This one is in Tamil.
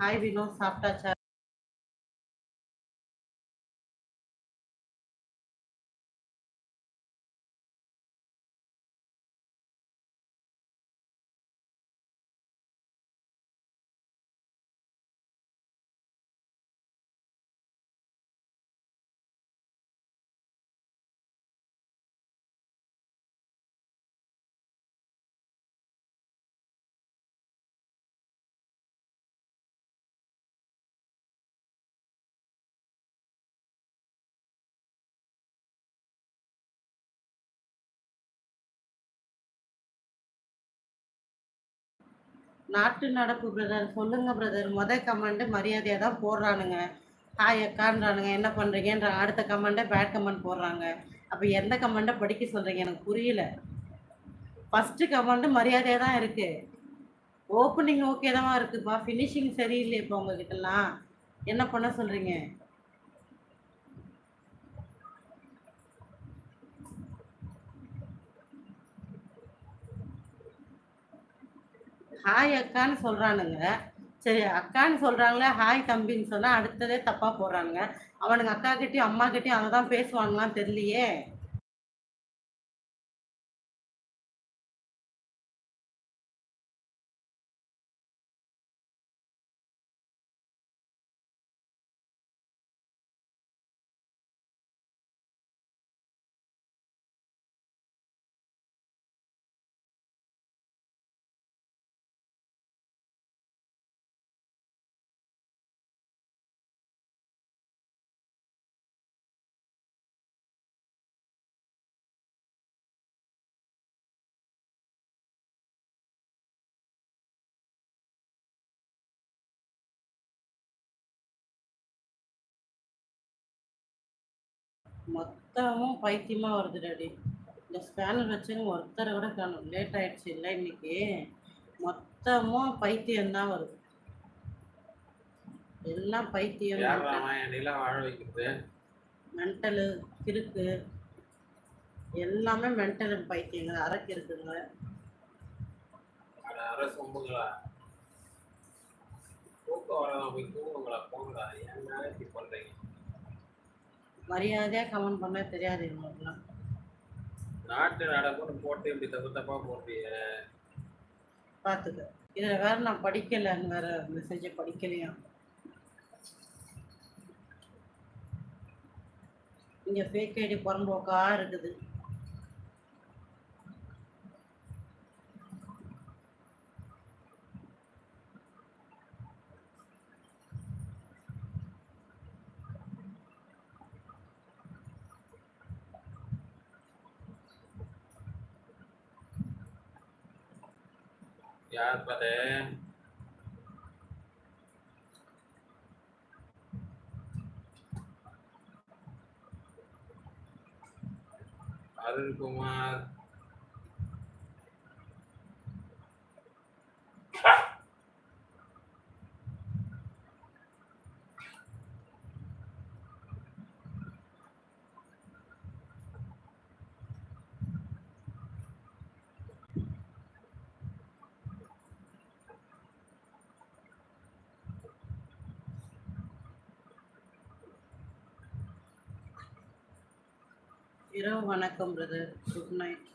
हाय विनोद साप्ताचार நாட்டு நடப்பு பிரதர் சொல்லுங்க பிரதர் முத கமெண்ட் மரியாதையாக தான் போடுறானுங்க. ஹாய் அக்கான்றானுங்க என்ன பண்ணுறீங்கன்ற அடுத்த கமெண்ட்டை பேட் கமெண்ட் போடுறாங்க. அப்போ எந்த கமெண்ட்டை படிக்க சொல்கிறீங்க எனக்கு புரியல. ஃபஸ்ட்டு கமெண்ட்டு மரியாதையாக தான் இருக்குது ஓப்பனிங் ஓகே தான் இருக்குதுப்பா ஃபினிஷிங் சரியில்லை இப்போ உங்ககிட்டலாம். என்ன பண்ண சொல்கிறீங்க ஹாய் அக்கான்னு சொல்கிறானுங்க சரி அக்கான்னு சொல்கிறாங்களே ஹாய் தம்பின்னு சொன்னால் அடுத்ததே தப்பாக போடுறானுங்க. அவனுங்க அக்கா கிட்டேயும் அம்மா கிட்டேயும் அதை தான் பேசுவாங்களான்னு தெரியலையே. மொத்தமும் பைத்தியமாக வருது டாடி இந்த ஸ்பேனர் வச்சுங்க ஒருத்தரை கூட காணும். லேட் ஆயிடுச்சு இல்லை இன்னைக்கு. மொத்தமும் பைத்தியம் தான் வருது. எல்லாம் பைத்தியம் வாழ வைக்கிறது? மென்டலு கிறுக்கு எல்லாமே மென்டல் பைத்தியங்க அரக்கு இருக்குங்க தூக்கம் வராம போய் தூங்குங்களா? மேல இப்படி பண்றீங்க? மரியாதையாக கமெண்ட் பண்ண தெரியாது இவங்களுக்குலாம். நாட்டு நடப்புன்னு போட்டு இப்படி தப்பு தப்பா போடுறீங்க பார்த்துக்க இதில் வேற நான் படிக்கலைன்னு வேற மெசேஜை படிக்கலையா? இங்கே ஃபேக் ஐடி புறம்போக்கா இருக்குது ज्ञात पद है। अरुण कुमार। இரவு வணக்கம் பிரதர் குட் நைட்